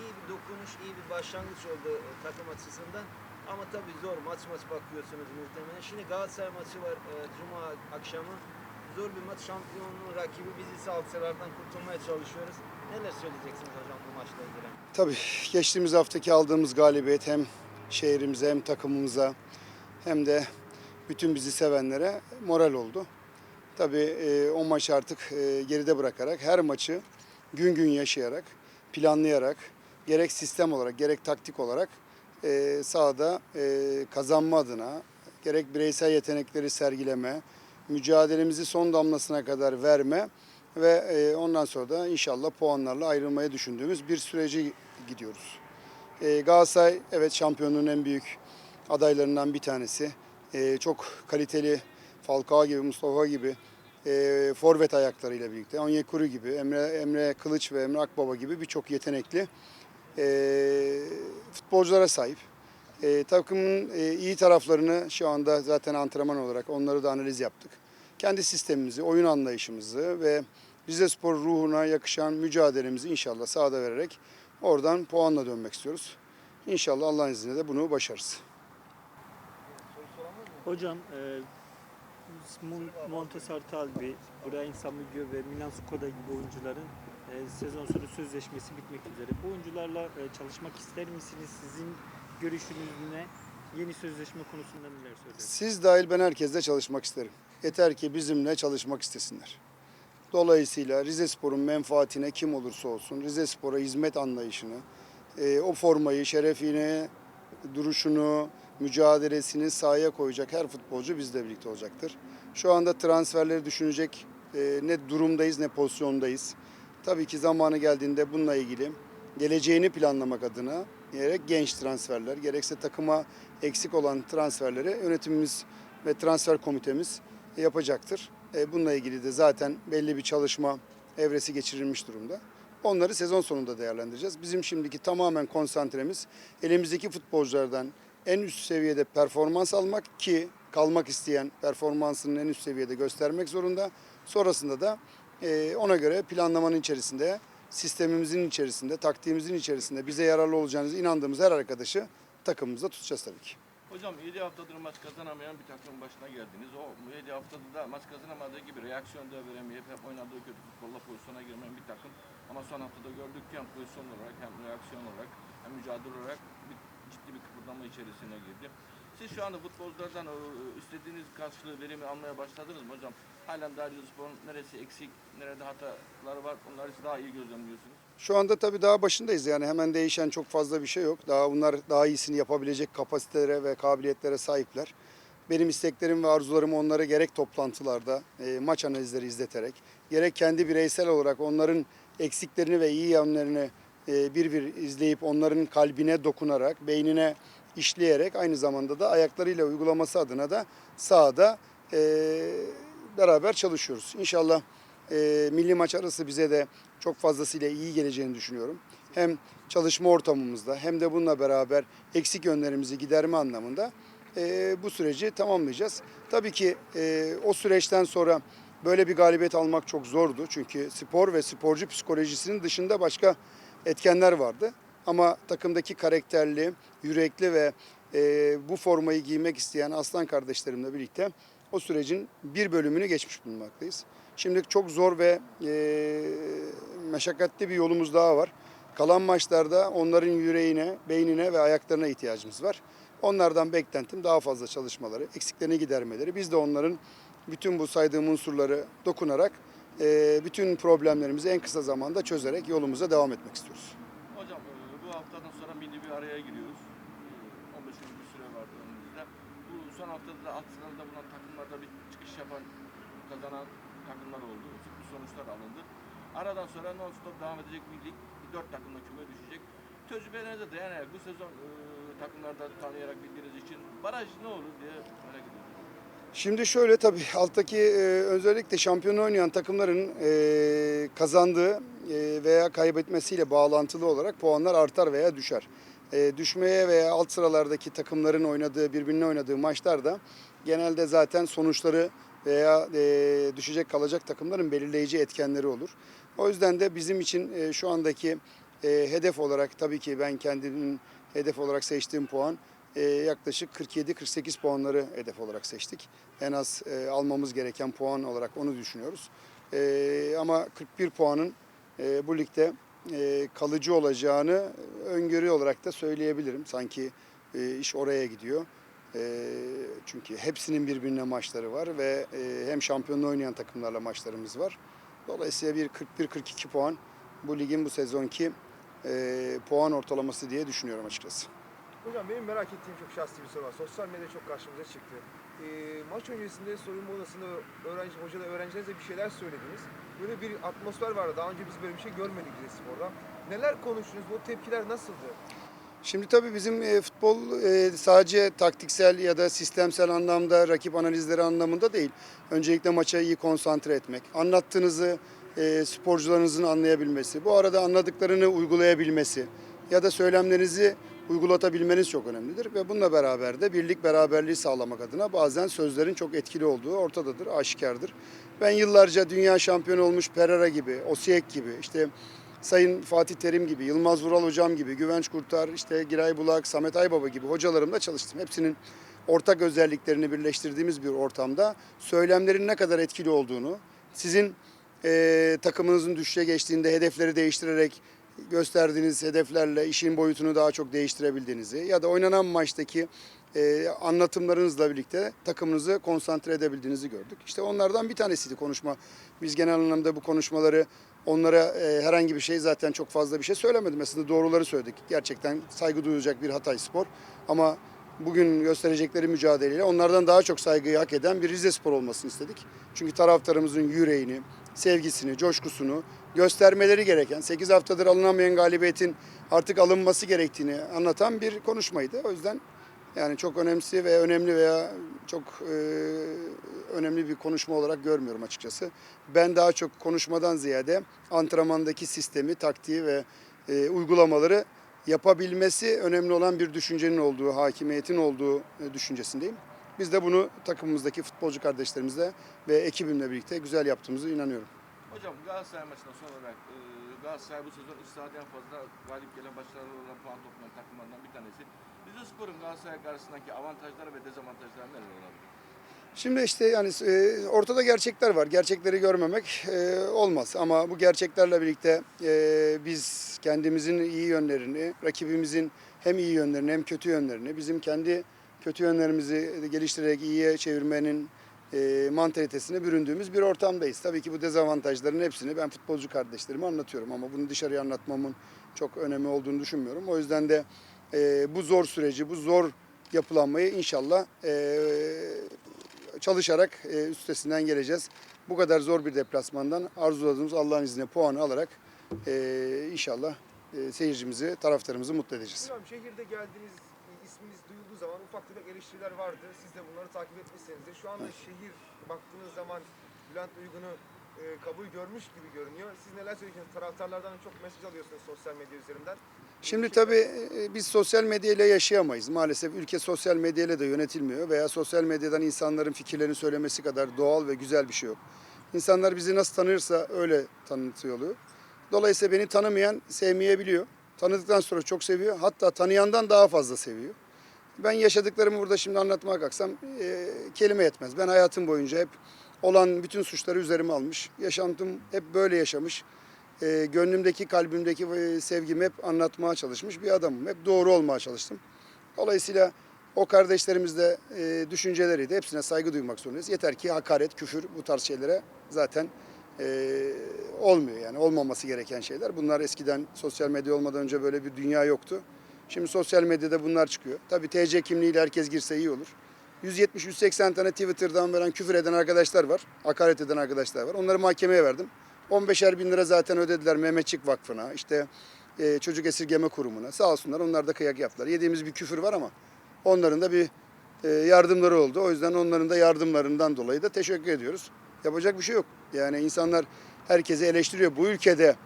iyi bir dokunuş, iyi bir başlangıç oldu e, takım açısından. Ama tabii zor maç maç bakıyorsunuz muhtemelen. Şimdi Galatasaray maçı var e, Cuma akşamı. Zor bir maç. Şampiyonluğun rakibi biz ise alt sıralardan kurtulmaya çalışıyoruz. Neler söyleyeceksiniz hocam bu maçla ilgili? Tabii geçtiğimiz haftaki aldığımız galibiyet hem şehrimize hem takımımıza hem de bütün bizi sevenlere moral oldu. Tabii e, o maçı artık e, geride bırakarak her maçı gün gün yaşayarak, planlayarak gerek sistem olarak gerek taktik olarak e, sahada e, kazanma adına gerek bireysel yetenekleri sergileme, mücadelemizi son damlasına kadar verme ve e, ondan sonra da inşallah puanlarla ayrılmayı düşündüğümüz bir sürece gidiyoruz. E, Galatasaray evet şampiyonluğun en büyük adaylarından bir tanesi. E, çok kaliteli Falcao gibi, Mustafa gibi e, forvet ayaklarıyla birlikte, Onyekuru gibi, Emre, Emre Kılıç ve Emre Akbaba gibi birçok yetenekli e, futbolculara sahip. E, takımın e, iyi taraflarını şu anda zaten antrenman olarak onları da analiz yaptık. Kendi sistemimizi, oyun anlayışımızı ve Rize Spor ruhuna yakışan mücadelemizi inşallah sahada vererek oradan puanla dönmek istiyoruz. İnşallah Allah'ın izniyle de bunu başarırız. Hocam e, Mon- Montesar Talbi, Brian Samugyo ve Milan Skoda gibi oyuncuların e, sezon sonu sözleşmesi bitmek üzere. Bu oyuncularla e, çalışmak ister misiniz? Sizin görüşünüz ne? Yeni sözleşme konusunda neler söylersiniz? Siz dahil ben herkesle çalışmak isterim. Yeter ki bizimle çalışmak istesinler. Dolayısıyla Rize Spor'un menfaatine kim olursa olsun Rize Spor'a hizmet anlayışını, e, o formayı, şerefini, duruşunu, mücadelesini sahaya koyacak her futbolcu bizle birlikte olacaktır. Şu anda transferleri düşünecek e, ne durumdayız ne pozisyondayız. Tabii ki zamanı geldiğinde bununla ilgili geleceğini planlamak adına gerek genç transferler gerekse takıma eksik olan transferleri yönetimimiz ve transfer komitemiz yapacaktır. E, bununla ilgili de zaten belli bir çalışma evresi geçirilmiş durumda. Onları sezon sonunda değerlendireceğiz. Bizim şimdiki tamamen konsantremiz elimizdeki futbolculardan en üst seviyede performans almak ki kalmak isteyen performansının en üst seviyede göstermek zorunda. Sonrasında da e, ona göre planlamanın içerisinde, sistemimizin içerisinde, taktiğimizin içerisinde bize yararlı olacağınızı inandığımız her arkadaşı takımımızda tutacağız tabii ki. Hocam 7 haftadır maç kazanamayan bir takımın başına geldiniz. O 7 haftada da maç kazanamadığı gibi reaksiyon da veremeyip hep oynadığı kötü futbolla pozisyona girmeyen bir takım. Ama son haftada gördük ki hem pozisyon olarak hem reaksiyon olarak hem mücadele olarak bir, ciddi bir kıpırdama içerisine girdi. Siz şu anda futbolculardan o, istediğiniz karşılığı verimi almaya başladınız mı hocam? Halen daha Spor'un neresi eksik, nerede hataları var onları siz daha iyi gözlemliyorsunuz. Şu anda tabii daha başındayız yani hemen değişen çok fazla bir şey yok. Daha bunlar daha iyisini yapabilecek kapasitelere ve kabiliyetlere sahipler. Benim isteklerim ve arzularım onlara gerek toplantılarda e, maç analizleri izleterek, gerek kendi bireysel olarak onların eksiklerini ve iyi yönlerini e, bir bir izleyip onların kalbine dokunarak, beynine işleyerek aynı zamanda da ayaklarıyla uygulaması adına da sahada e, beraber çalışıyoruz. İnşallah e, milli maç arası bize de çok fazlasıyla iyi geleceğini düşünüyorum. Hem çalışma ortamımızda hem de bununla beraber eksik yönlerimizi giderme anlamında e, bu süreci tamamlayacağız. Tabii ki e, o süreçten sonra böyle bir galibiyet almak çok zordu. Çünkü spor ve sporcu psikolojisinin dışında başka etkenler vardı. Ama takımdaki karakterli, yürekli ve e, bu formayı giymek isteyen aslan kardeşlerimle birlikte o sürecin bir bölümünü geçmiş bulunmaktayız. Şimdi çok zor ve e, meşakkatli bir yolumuz daha var. Kalan maçlarda onların yüreğine, beynine ve ayaklarına ihtiyacımız var. Onlardan beklentim daha fazla çalışmaları, eksiklerini gidermeleri. Biz de onların bütün bu saydığım unsurları dokunarak bütün problemlerimizi en kısa zamanda çözerek yolumuza devam etmek istiyoruz. Hocam e, bu haftadan sonra milli bir araya giriyoruz. E, 15 gün bir süre vardı önümüzde. Bu son haftada da alt sırada bulunan takımlarda bir çıkış yapan, kazanan takımlar oldu. Sürpriz sonuçlar alındı. Aradan sonra non-stop devam edecek. Bir dört takımla küme düşecek. Tecrübelerinize dayanarak bu sezon e, takımlarda tanıyarak bildiğiniz için baraj ne olur diye merak ediyorum. Şimdi şöyle tabii alttaki e, özellikle şampiyonu oynayan takımların e, kazandığı e, veya kaybetmesiyle bağlantılı olarak puanlar artar veya düşer. E, düşmeye veya alt sıralardaki takımların oynadığı, birbirine oynadığı maçlarda genelde zaten sonuçları veya e, düşecek kalacak takımların belirleyici etkenleri olur. O yüzden de bizim için e, şu andaki e, hedef olarak tabii ki ben kendimin hedef olarak seçtiğim puan yaklaşık 47-48 puanları hedef olarak seçtik. En az e, almamız gereken puan olarak onu düşünüyoruz. E, ama 41 puanın e, bu ligde e, kalıcı olacağını öngörü olarak da söyleyebilirim. Sanki iş oraya gidiyor. Çünkü hepsinin birbirine maçları var ve hem şampiyonluğu oynayan takımlarla maçlarımız var. Dolayısıyla bir 41-42 puan bu ligin bu sezonki puan ortalaması diye düşünüyorum açıkçası. Hocam benim merak ettiğim çok şahsi bir soru var. Sosyal medya çok karşımıza çıktı. Ee, maç öncesinde soyunma odasında öğrenci, hoca da öğrencilerinize bir şeyler söylediniz. Böyle bir atmosfer vardı. Daha önce biz böyle bir şey görmedik bize sporda. Neler konuştunuz? Bu tepkiler nasıldı? Şimdi tabii bizim e, futbol e, sadece taktiksel ya da sistemsel anlamda rakip analizleri anlamında değil. Öncelikle maça iyi konsantre etmek, anlattığınızı e, sporcularınızın anlayabilmesi, bu arada anladıklarını uygulayabilmesi ya da söylemlerinizi uygulatabilmeniz çok önemlidir ve bununla beraber de birlik beraberliği sağlamak adına bazen sözlerin çok etkili olduğu ortadadır, aşikardır. Ben yıllarca dünya şampiyonu olmuş Pereira gibi, Osiyek gibi, işte Sayın Fatih Terim gibi, Yılmaz Vural hocam gibi, Güvenç Kurtar, işte Giray Bulak, Samet Aybaba gibi hocalarımla çalıştım. Hepsinin ortak özelliklerini birleştirdiğimiz bir ortamda söylemlerin ne kadar etkili olduğunu, sizin eee, takımınızın düşüşe geçtiğinde hedefleri değiştirerek gösterdiğiniz hedeflerle işin boyutunu daha çok değiştirebildiğinizi ya da oynanan maçtaki eee, anlatımlarınızla birlikte takımınızı konsantre edebildiğinizi gördük. İşte onlardan bir tanesiydi konuşma. Biz genel anlamda bu konuşmaları onlara e, herhangi bir şey zaten çok fazla bir şey söylemedim. Aslında doğruları söyledik. Gerçekten saygı duyulacak bir Hatay Spor. Ama bugün gösterecekleri mücadeleyle onlardan daha çok saygıyı hak eden bir Rize Spor olmasını istedik. Çünkü taraftarımızın yüreğini, sevgisini, coşkusunu göstermeleri gereken, 8 haftadır alınamayan galibiyetin artık alınması gerektiğini anlatan bir konuşmaydı. O yüzden yani çok önemli ve önemli veya çok e, önemli bir konuşma olarak görmüyorum açıkçası. Ben daha çok konuşmadan ziyade antrenmandaki sistemi, taktiği ve e, uygulamaları yapabilmesi önemli olan bir düşüncenin olduğu, hakimiyetin olduğu e, düşüncesindeyim. Biz de bunu takımımızdaki futbolcu kardeşlerimizle ve ekibimle birlikte güzel yaptığımızı inanıyorum. Hocam Galatasaray maçına son olarak e, Galatasaray bu sezon üç sahada en fazla galip gelen başarılı olan puan toplayan takımlardan bir tanesi. Rize Spor'un Galatasaray karşısındaki avantajları ve dezavantajları neler olabilir? Şimdi işte yani e, ortada gerçekler var. Gerçekleri görmemek e, olmaz. Ama bu gerçeklerle birlikte e, biz kendimizin iyi yönlerini, rakibimizin hem iyi yönlerini hem kötü yönlerini, bizim kendi kötü yönlerimizi geliştirerek iyiye çevirmenin e, mantalitesine büründüğümüz bir ortamdayız. Tabii ki bu dezavantajların hepsini ben futbolcu kardeşlerime anlatıyorum ama bunu dışarıya anlatmamın çok önemi olduğunu düşünmüyorum. O yüzden de e, bu zor süreci, bu zor yapılanmayı inşallah e, çalışarak e, üstesinden geleceğiz. Bu kadar zor bir deplasmandan arzuladığımız Allah'ın izniyle puanı alarak e, inşallah e, seyircimizi, taraftarımızı mutlu edeceğiz. Bilmiyorum şehirde geldiğiniz isminiz duyulduğu zaman ufak tefek eleştiriler vardı. Siz de bunları takip etmişsinizdir. Şu anda şehir baktığınız zaman Bülent Uygun'u e, kabul görmüş gibi görünüyor. Siz neler söyleyeceksiniz? Taraftarlardan çok mesaj alıyorsunuz sosyal medya üzerinden. Şimdi tabii e, biz sosyal medyayla yaşayamayız. Maalesef ülke sosyal medyayla da yönetilmiyor veya sosyal medyadan insanların fikirlerini söylemesi kadar doğal ve güzel bir şey yok. İnsanlar bizi nasıl tanırsa öyle tanıtıyor oluyor. Dolayısıyla beni tanımayan sevmeyebiliyor. Tanıdıktan sonra çok seviyor. Hatta tanıyandan daha fazla seviyor. Ben yaşadıklarımı burada şimdi anlatmaya kalksam e, kelime yetmez. Ben hayatım boyunca hep olan bütün suçları üzerime almış. Yaşantım hep böyle yaşamış. E, gönlümdeki, kalbimdeki e, sevgimi hep anlatmaya çalışmış bir adamım. Hep doğru olmaya çalıştım. Dolayısıyla o kardeşlerimiz de e, düşünceleriydi. Hepsine saygı duymak zorundayız. Yeter ki hakaret, küfür bu tarz şeylere zaten e, olmuyor yani olmaması gereken şeyler. Bunlar eskiden sosyal medya olmadan önce böyle bir dünya yoktu. Şimdi sosyal medyada bunlar çıkıyor. Tabii TC kimliğiyle herkes girse iyi olur. 170-180 tane Twitter'dan veren küfür eden arkadaşlar var. Hakaret eden arkadaşlar var. Onları mahkemeye verdim. 15'er bin lira zaten ödediler Mehmetçik Vakfı'na, işte e, Çocuk Esirgeme Kurumu'na. Sağ olsunlar onlar da kıyak yaptılar. Yediğimiz bir küfür var ama onların da bir e, yardımları oldu. O yüzden onların da yardımlarından dolayı da teşekkür ediyoruz. Yapacak bir şey yok. Yani insanlar herkesi eleştiriyor. Bu ülkede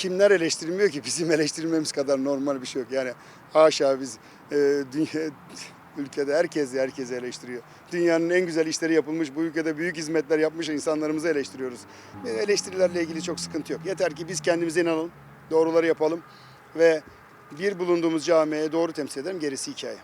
kimler eleştirilmiyor ki? Bizim eleştirilmemiz kadar normal bir şey yok. Yani haşa biz e, dünya, ülkede herkes herkesi eleştiriyor. Dünyanın en güzel işleri yapılmış, bu ülkede büyük hizmetler yapmış insanlarımızı eleştiriyoruz. E, eleştirilerle ilgili çok sıkıntı yok. Yeter ki biz kendimize inanalım. Doğruları yapalım ve bir bulunduğumuz camiye doğru temsil edelim. Gerisi hikaye.